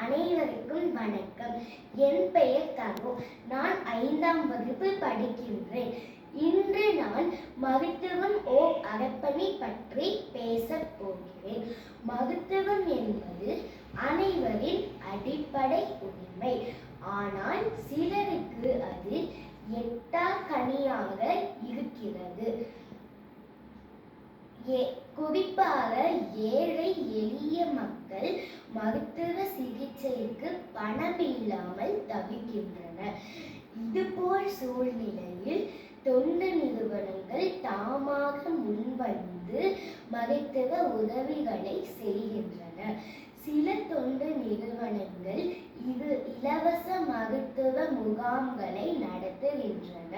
அனைவருக்கும் வணக்கம். என் பெயர் தனு நான் ஐந்தாம் வகுப்பு படிக்கின்றேன். இன்று நான் மருத்துவம் ஓ அறப்பணி பற்றி பேசப் போகிறேன். மருத்துவம் என்பது அனைவரின் அடிப்படை உரிமை. ஆனால் சிலருக்கு அது எட்டா கனியாக இருக்கிறது. குறிப்பாக ஏழை எளிய மக்கள் மருத்துவ சிகிச்சைக்கு பணம் இல்லாமல் தவிக்கின்றனர். இதுபோல் சூழ்நிலையில் தொண்டு நிறுவனங்கள் தாமாக முன்வந்து மருத்துவ உதவிகளை செய்கின்றன. சில தொண்டு நிறுவனங்கள் இது இலவச மருத்துவ முகாம்களை நடத்துகின்றன.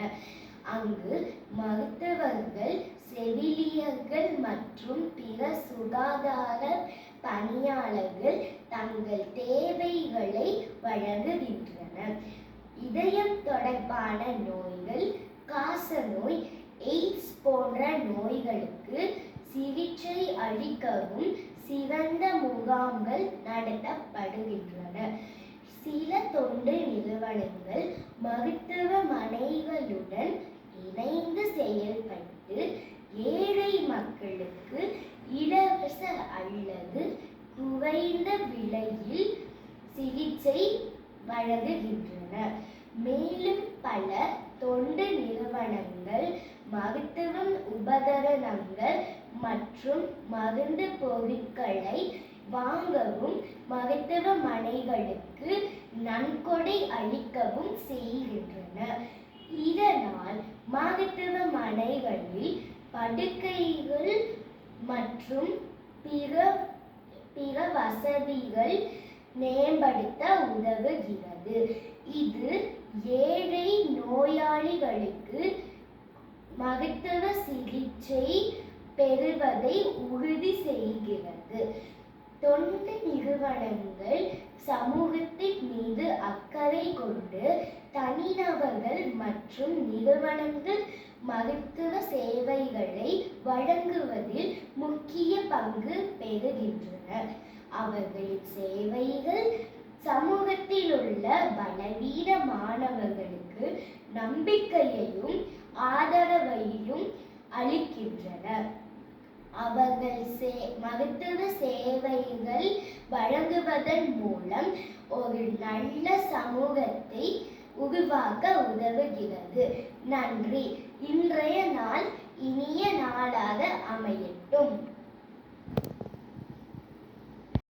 அங்கு மருத்துவர்கள் செவிலியர்கள் மற்றும் பிற சுகாதார பணியாளர்கள் தங்கள் தேவைகளை வழங்குகின்றனர். இதயம் தொடர்பான நோய்கள் காசநோய் எய்ட்ஸ் போன்ற நோய்களுக்கு சிகிச்சை அளிக்கவும் சிறந்த முகாம்கள் நடத்தப்படுகின்றன. சில தொண்டு நிறுவனங்கள் மருத்துவமனைகளுடன் இணைந்து செயல்பட்டு ஏழை மக்களுக்கு இலவச அல்லது குறைந்த விலையில் சிகிச்சை வழங்குகின்றன. மேலும் பல தொண்டு நிறுவனங்கள் மருத்துவம் உபகரணங்கள் மற்றும் மருந்து பொருட்களை வாங்கவும் மருத்துவமனைகளுக்கு நன்கொடை அளிக்கவும் செய்கின்றன. இதனால் மருத்துவமனைகளில் படுக்கைகள் மற்றும் பிற பிற வசதிகள் மேம்படுத்த உதவுகிறது. இது ஏழை நோயாளிகளுக்கு மருத்துவ சிகிச்சை பெறுவதை உறுதி செய்கிறது. தொண்டு நிறுவனங்கள் சமூகத்தின் மீது அக்கறை கொண்டு தனிநபர்கள் மற்றும் நிறுவனங்கள் மருத்துவ சேவைகளை வழங்குவதில் பெறுகின்றனர் அவர்களின் சேவைகள் சமூகத்தில் உள்ள பலவீனமானவர்களுக்கு நம்பிக்கையையும் ஆதரவையும் அளிக்கின்றன அவர்கள் சே மருத்துவ சேவைகள் வழங்குவதன் மூலம் ஒரு நல்ல சமூகத்தை உருவாக்க உதவுகிறது. நன்றி. இன்றைய நாள் இனிய நாளாக அமையட்டும்.